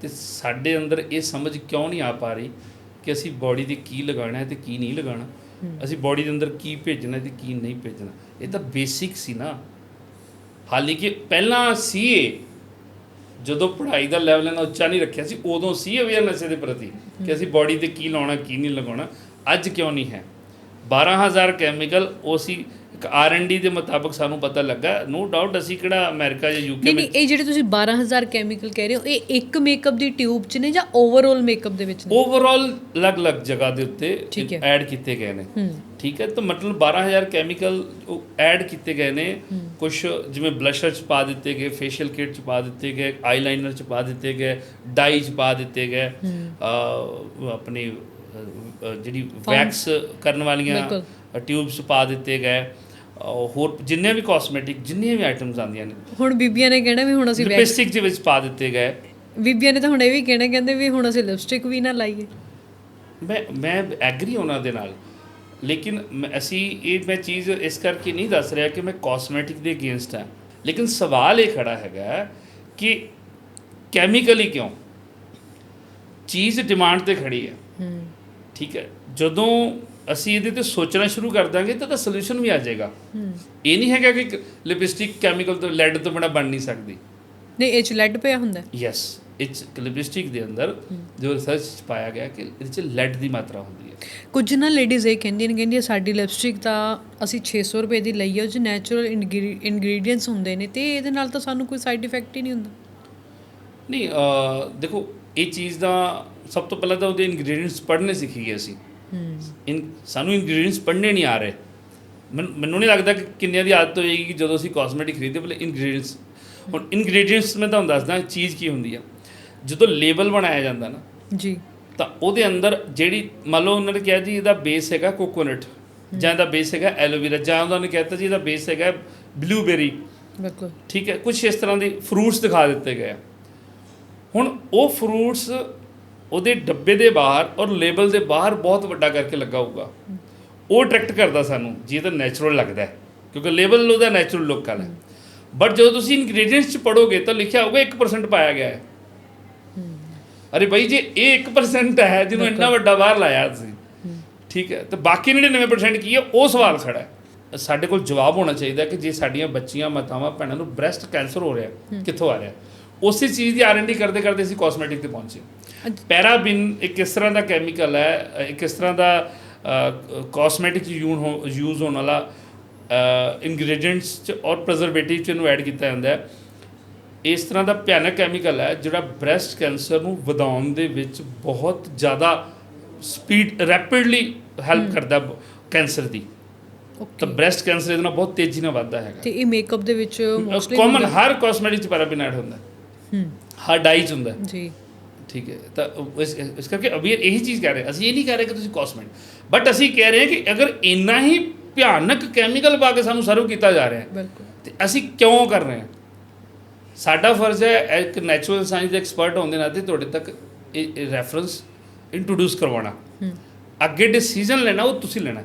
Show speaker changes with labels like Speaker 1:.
Speaker 1: ਤੇ ਸਾਡੇ ਅੰਦਰ ਇਹ ਸਮਝ ਕਿਉਂ ਨਹੀਂ ਆ ਪਾ ਰਹੀ ਕਿ ਅਸੀਂ ਬਾਡੀ ਤੇ ਕੀ ਲਗਾਉਣਾ ਹੈ ਤੇ ਕੀ ਨਹੀਂ ਲਗਾਉਣਾ? ਅਸੀਂ ਬਾਡੀ ਦੇ ਅੰਦਰ ਕੀ ਭੇਜਣਾ ਤੇ ਕੀ ਨਹੀਂ ਭੇਜਣਾ? ਇਹ ਤਾਂ ਬੇਸਿਕ ਸੀ ਨਾ। ਹਾਲਾਂਕਿ ਪਹਿਲਾਂ ਸੀਏ ਜਦੋਂ ਪੜ੍ਹਾਈ ਦਾ ਲੈਵਲ ਇਹਨਾਂ ਉੱਚਾ ਨਹੀਂ ਰੱਖਿਆ ਸੀ ਉਦੋਂ ਸੀ ਅਵੇਅਰਨੈਸ ਦੇ ਪ੍ਰਤੀ ਕਿ ਅਸੀਂ ਬਾਡੀ ਤੇ ਕੀ ਲਾਉਣਾ ਕੀ ਨਹੀਂ ਲਗਾਉਣਾ। ਅੱਜ ਕਿਉਂ ਨਹੀਂ ਹੈ? 12000 ਕੈਮੀਕਲ ਉਹ ਆਰ&ਡੀ ਦੇ ਮੁਤਾਬਕ ਸਾਨੂੰ ਪਤਾ ਲੱਗਾ। ਨੋ ਡਾਊਟ ਅਸੀਂ ਕਿਹੜਾ ਅਮਰੀਕਾ ਜਾਂ ਯੂਕੇ
Speaker 2: ਨਹੀਂ ਨਹੀਂ ਇਹ ਜਿਹੜੇ ਤੁਸੀਂ 12000 ਕੈਮੀਕਲ ਕਹਿ ਰਹੇ ਹੋ ਇਹ ਇੱਕ ਮੇਕਅਪ ਦੀ ਟਿਊਬ 'ਚ ਨੇ ਜਾਂ ਓਵਰਆਲ ਮੇਕਅਪ ਦੇ ਵਿੱਚ ਨੇ?
Speaker 1: ਓਵਰਆਲ ਅਲੱਗ-ਅਲੱਗ ਜਗ੍ਹਾ ਦੇ ਉੱਤੇ। ਐਡ ਕੀਤੇ ਗਏ ਨੇ। ਠੀਕ ਹੈ ਤਾਂ ਮਤਲਬ 12000 ਕੈਮੀਕਲ ਐਡ ਕੀਤੇ ਗਏ ਨੇ। ਕੁਝ ਜਿਵੇਂ ਬਲਸ਼ਰ ਚ ਪਾ ਦਿੱਤੇ ਗਏ ਫੇਸ਼ੀਅਲ ਕਿਟ ਚ ਪਾ ਦਿੱਤੇ ਗਏ ਆਈਲਾਈਨਰ ਚ ਪਾ ਦਿੱਤੇ ਗਏ ਡਾਈ ਚ ਪਾ ਦਿੱਤੇ ਗਏ। ਆਪਣੀ ਜਿਹੜੀ ਵੈਕਸ ਕਰਨ ਵਾਲੀਆਂ। ਟਿਊਬਸ ਪਾ ਦਿੱਤੇ ਗਏ। ਹੋਰ ਜਿੰਨੇ ਵੀ ਕਾਸਮੈਟਿਕ ਜਿੰਨੀਆਂ ਵੀ ਆਈਟਮਸ ਆਉਂਦੀਆਂ ਨੇ
Speaker 2: ਹੁਣ ਬੀਬੀਆਂ ਨੇ ਕਹਿਣਾ ਵੀ ਹੁਣ ਅਸੀਂ
Speaker 1: ਲਿਪਸਟਿਕ ਦੇ ਵਿੱਚ ਪਾ ਦਿੱਤੇ ਗਏ।
Speaker 2: ਬੀਬੀਆਂ ਨੇ ਤਾਂ ਹੁਣ ਇਹ ਵੀ ਕਹਿਣਾ ਕਹਿੰਦੇ ਵੀ ਹੁਣ ਅਸੀਂ ਲਿਪਸਟਿਕ ਵੀ ਨਾ ਲਾਈਏ।
Speaker 1: ਮੈਂ ਮੈਂ ਐਗਰੀ ਉਹਨਾਂ ਦੇ ਨਾਲ। ਲੇਕਿਨ ਅਸੀਂ ਇਹ ਮੈਂ ਚੀਜ਼ ਇਸ ਕਰਕੇ ਨਹੀਂ ਦੱਸ ਰਿਹਾ ਕਿ ਮੈਂ ਕਾਸਮੈਟਿਕ ਦੇ ਅਗੇਂਸਟ ਹਾਂ। ਲੇਕਿਨ ਸਵਾਲ ਇਹ ਖੜਾ ਹੈਗਾ ਕਿ ਕੈਮੀਕਲੀ ਕਿਉਂ? ਚੀਜ਼ ਡਿਮਾਂਡ ਤੇ ਖੜੀ ਹੂੰ। ਠੀਕ ਹੈ। ਜਦੋਂ ਅਸੀਂ ਇਹਦੇ ਤੇ ਸੋਚਣਾ ਸ਼ੁਰੂ ਕਰ ਦਾਂਗੇ ਤਾਂ ਤਾਂ ਸੋਲੂਸ਼ਨ ਵੀ ਆ ਜਾਏਗਾ। ਇਹ ਨਹੀਂ ਹੈਗਾ ਕਿ ਲਿਪਸਟਿਕ ਕੈਮੀਕਲ ਤੋਂ ਲੈਡ ਤੋਂ ਬਿਨਾ ਬਣ ਨਹੀਂ ਸਕਦੀ।
Speaker 2: ਨਹੀਂ ਇਹ ਚ ਲੈਡ ਪਿਆ ਹੁੰਦਾ।
Speaker 1: ਯੈਸ ਇਟਸ ਲਿਪਸਟਿਕ ਦੇ ਅੰਦਰ ਜੋ ਰਿਸਰਚ ਪਾਇਆ ਗਿਆ ਕਿ ਇਹਦੇ ਚ ਲੈਡ ਦੀ ਮਾਤਰਾ ਹੁੰਦੀ ਹੈ।
Speaker 2: ਕੁਝ ਨਾ ਲੇਡੀਜ਼ ਇਹ ਕਹਿੰਦੀਆਂ ਨੇ ਕਹਿੰਦੀਆਂ ਸਾਡੀ ਲਿਪਸਟਿਕ ਤਾਂ ਅਸੀਂ 600 ਰੁਪਏ ਦੀ ਲਈ ਹੈ ਉਹ ਚ ਨੈਚੁਰਲ ਇਨਗਰੀਡੀਅੰਟਸ ਹੁੰਦੇ ਨੇ ਤੇ ਇਹਦੇ ਨਾਲ ਤਾਂ ਸਾਨੂੰ ਕੋਈ ਸਾਈਡ ਇਫੈਕਟ ਹੀ ਨਹੀਂ ਹੁੰਦਾ।
Speaker 1: ਨਹੀਂ ਦੇਖੋ ਇਹ ਚੀਜ਼ ਦਾ ਸਭ ਤੋਂ ਪਹਿਲਾਂ ਤਾਂ ਉਹਦੇ ਇਨਗਰੀਡੀਅੰਟਸ ਪੜ੍ਹਨੇ ਸਿੱਖੀਏ ਅਸੀਂ। ਇਨ ਸਾਨੂੰ ਇਨਗਰੀਡੀਅੰਟਸ ਪੜ੍ਹਨੇ ਨਹੀਂ ਆ ਰਹੇ। ਮੈਨ- ਨਹੀਂ ਲੱਗਦਾ ਕਿ ਕਿੰਨਿਆਂ ਦੀ ਆਦਤ ਹੋਏਗੀ ਕਿ ਜਦੋਂ ਅਸੀਂ ਕਾਸਮੈਟਿਕ ਖਰੀਦਦੇ ਪਹਿਲੇ ਇਨਗਰੀਡੀਅੰਟਸ ਹੁਣ ਇਨਗਰੀਡੀਅੰਟਸ ਮੈਂ ਤੁਹਾਨੂੰ ਦੱਸਦਾ ਚੀਜ਼ ਕੀ ਹੁੰਦੀ ਆ। ਜਦੋਂ ਲੇਬਲ ਬਣਾਇਆ ਜਾਂਦਾ ਨਾ
Speaker 2: ਜੀ।
Speaker 1: ਤਾਂ ਉਹਦੇ ਅੰਦਰ ਜਿਹੜੀ ਮੰਨ ਲਓ ਉਹਨਾਂ ਨੇ ਕਿਹਾ ਜੀ ਇਹਦਾ ਬੇਸ ਹੈਗਾ ਕੋਕੋਨਟ ਜਾਂ ਇਹਦਾ ਬੇਸ ਹੈਗਾ ਐਲੋਵੇਰਾ ਜਾਂ ਉਹਨਾਂ ਨੇ ਕਹਿਤਾ ਜੀ ਇਹਦਾ ਬੇਸ ਹੈਗਾ ਬਲੂਬੇਰੀ
Speaker 2: ਬਿਲਕੁਲ।
Speaker 1: ਠੀਕ ਹੈ ਕੁਝ ਇਸ ਤਰ੍ਹਾਂ ਦੇ ਫਰੂਟਸ ਦਿਖਾ ਦਿੱਤੇ ਗਏ ਹੁਣ ਉਹ ਫਰੂਟਸ ਉਹਦੇ ਡੱਬੇ ਦੇ ਬਾਹਰ ਔਰ ਲੇਬਲ ਦੇ ਬਾਹਰ ਬਹੁਤ ਵੱਡਾ ਕਰਕੇ ਲੱਗਾ ਹੋਊਗਾ। ਉਹ ਅਟਰੈਕਟ ਕਰਦਾ ਸਾਨੂੰ ਜੀ ਤਾਂ ਨੈਚੁਰਲ ਲੱਗਦਾ ਹੈ ਕਿਉਂਕਿ ਲੇਬਲ ਉਹਦਾ ਨੈਚੁਰਲ ਲੁੱਕ ਵਾਲਾ ਹੈ ਬਟ ਜਦੋਂ ਤੁਸੀਂ ਇਨਗਰੀਡੀਅੰਟਸ ਚ ਪੜੋਗੇ ਤਾਂ ਲਿਖਿਆ ਹੋਊਗਾ 1% ਪਾਇਆ ਗਿਆ ਹੈ। ਅਰੇ ਭਾਈ ਜੇ ਇਹ 1% ਹੈ ਜਿਹਨੂੰ ਇੰਨਾ ਵੱਡਾ ਬਾਹਰ ਲਾਇਆ ਤੁਸੀਂ। ਠੀਕ ਹੈ ਤੇ ਬਾਕੀ 99% ਕੀ ਹੈ? ਉਹ ਸਵਾਲ ਖੜਾ ਹੈ। ਸਾਡੇ ਕੋਲ ਜਵਾਬ ਹੋਣਾ ਚਾਹੀਦਾ ਕਿ ਜੇ ਸਾਡੀਆਂ ਬੱਚੀਆਂ ਮਾਤਾਵਾਂ ਭੈਣਾਂ ਨੂੰ ਬ੍ਰੈਸਟ ਕੈਂਸਰ ਹੋ ਰਿਹਾ ਕਿੱਥੋਂ ਆ ਰਿਹਾ ਉਸੇ ਚੀਜ਼ ਦੀ ਆਰ&ਡੀ ਕਰਦੇ ਕਰਦੇ ਅਸੀਂ ਕਾਸਮੈਟਿਕ ਤੇ ਪਹੁੰਚੇ। ਪੈਰਾਬਿਨ ਇੱਕ ਇਸ ਤਰ੍ਹਾਂ ਦਾ ਕੈਮੀਕਲ ਹੈ ਇੱਕ ਇਸ ਤਰ੍ਹਾਂ ਦਾ ਕਾਸਮੈਟਿਕ ਯੂਜ਼ ਹੋਣ ਵਾਲਾ ਇਨਗਰੀਡੀਅੰਟਸ ਚ ਔਰ ਪ੍ਰੀਜ਼ਰਵੇਟਿਵ ਚ ਇਹਨੂੰ ਐਡ ਕੀਤਾ ਜਾਂਦਾ ਹੈ। ਇਸ ਤਰ੍ਹਾਂ ਦਾ ਭਿਆਨਕ ਕੈਮੀਕਲ ਹੈ ਜਿਹੜਾ ਬ੍ਰੈਸਟ ਕੈਂਸਰ ਨੂੰ ਵਧਾਉਣ ਦੇ ਵਿੱਚ ਬਹੁਤ ਜ਼ਿਆਦਾ ਸਪੀਡ ਰੈਪਿਡਲੀ ਹੈਲਪ ਕਰਦਾ ਕੈਂਸਰ ਦੀ। ਤਾਂ ਬ੍ਰੈਸਟ ਕੈਂਸਰ ਇਹਦੇ ਨਾਲ ਬਹੁਤ ਤੇਜ਼ੀ ਨਾਲ ਵੱਧਦਾ ਹੈਗਾ।
Speaker 2: ਤੇ ਇਹ ਮੇਕਅਪ ਦੇ ਵਿੱਚ ਮੋਸਟਲੀ
Speaker 1: ਕਾਮਨ ਹਰ ਕਾਸਮੈਟਿਕ ਚ ਪੈਰਾਬਿਨ ਐਡ ਹੁੰਦਾ ਹੈ।
Speaker 2: ਹੂੰ
Speaker 1: ਹਰ ਡਾਈ ਚ ਹੁੰਦਾ।
Speaker 2: ਜੀ।
Speaker 1: ਠੀਕ ਹੈ। ਤਾਂ ਇਸ ਇਸ ਕਰਕੇ ਅਬੀਰ ਇਹੀ ਚੀਜ਼ ਕਹਿ ਰਹੇ ਅਸੀਂ ਇਹ ਨਹੀਂ ਕਹਿ ਰਹੇ ਕਿ ਤੁਸੀਂ ਕਾਸਮੈਟਿਕ ਬਟ ਅਸੀਂ ਕਹਿ ਰਹੇ ਹਾਂ ਕਿ ਅਗਰ ਇੰਨਾ ਹੀ ਭਿਆਨਕ ਕੈਮੀਕਲ ਪਾ ਕੇ ਸਾਨੂੰ ਸਰਵ ਕੀਤਾ ਜਾ ਰਿਹਾ ਹੈ
Speaker 2: ਬਿਲਕੁਲ।
Speaker 1: ਤੇ ਅਸੀਂ ਕਿਉਂ ਕਰ ਰਹੇ ਹਾਂ? ਸਾਡਾ ਫਰਜ਼ ਹੈ ਇੱਕ ਨੈਚੁਰਲ ਸਾਇੰਸ ਦੇ ਐਕਸਪਰਟ ਹੋਣ ਦੇ ਨਾਤੇ ਤੁਹਾਡੇ ਤੱਕ ਇਹ ਰੈਫਰੈਂਸ ਇੰਟਰੋਡਿਊਸ ਕਰਵਾਉਣਾ। ਅੱਗੇ ਡਿਸੀਜਨ ਲੈਣਾ ਉਹ ਤੁਸੀਂ ਲੈਣਾ।